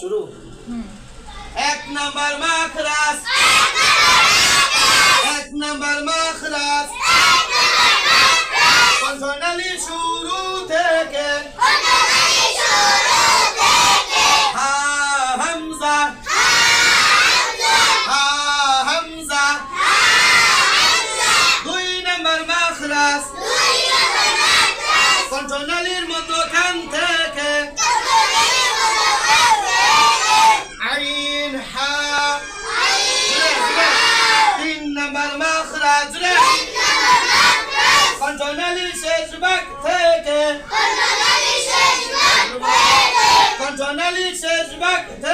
শুরু। এক নাম্বার মাখরাস Hazret Sultan Ali Şecbek teke Sultan Ali Şecbek teke Sultan Ali Şecbek teke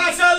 Massa!